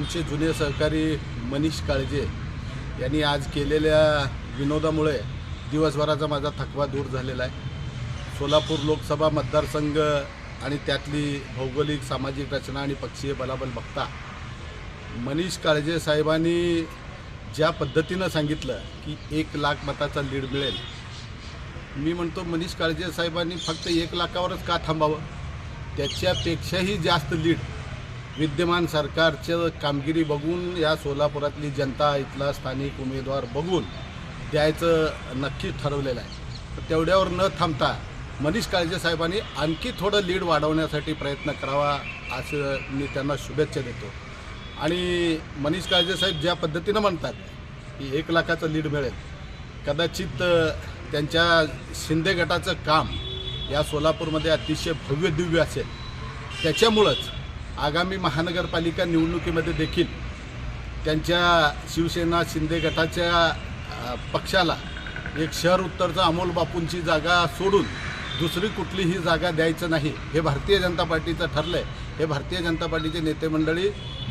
आमचे जुने सहकारी मनीष काळजे यांनी आज केलेल्या विनोदामुळे दिवसभराचा माझा थकवा दूर झालेला आहे. सोलापूर लोकसभा मतदारसंघ आणि त्यातली भौगोलिक सामाजिक रचना आणि पक्षीय बलाबल बघता मनीष काळजे साहेबांनी ज्या पद्धतीनं सांगितलं की एक लाख मताचा लीड मिळेल मी म्हणतो मनीष काळजे साहेबांनी फक्त एक लाखावरच का थांबावं? त्याच्यापेक्षाही जास्त लीड विद्यमान सरकारचं कामगिरी बघून या सोलापुरातली जनता इथला स्थानिक उमेदवार बघून द्यायचं नक्की ठरवलेलं आहे. तर तेवढ्यावर न थांबता मनीष काळजे साहेबांनी आणखी थोडं लीड वाढवण्यासाठी प्रयत्न करावा असं मी त्यांना शुभेच्छा देतो. आणि मनीष काळजे साहेब ज्या पद्धतीनं म्हणतात की एक लाखाचं लीड मिळेल कदाचित त्यांच्या शिंदे गटाचं काम या सोलापूरमध्ये अतिशय भव्य दिव्य असेल. त्याच्यामुळंच आगामी महानगरपालिका निवडणुकीमध्ये देखील त्यांच्या शिवसेना शिंदे गटाच्या पक्षाला एक शहर उत्तरचं अमोल बापूंची जागा सोडून दुसरी कुठलीही जागा द्यायचं नाही हे भारतीय जनता पार्टीचं ठरलं आहे हे भारतीय जनता पार्टीचे नेते मंडळी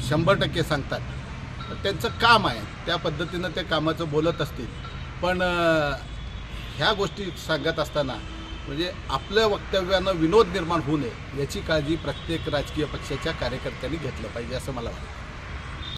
शंभर टक्के सांगतात. त्यांचं काम आहे त्या पद्धतीनं ते कामाचं बोलत असतील. पण ह्या गोष्टी सांगत असताना म्हणजे आपल्या वक्तव्यानं विनोद निर्माण होऊ नये याची काळजी प्रत्येक राजकीय पक्षाच्या कार्यकर्त्यांनी घेतलं पाहिजे असं मला वाटतं.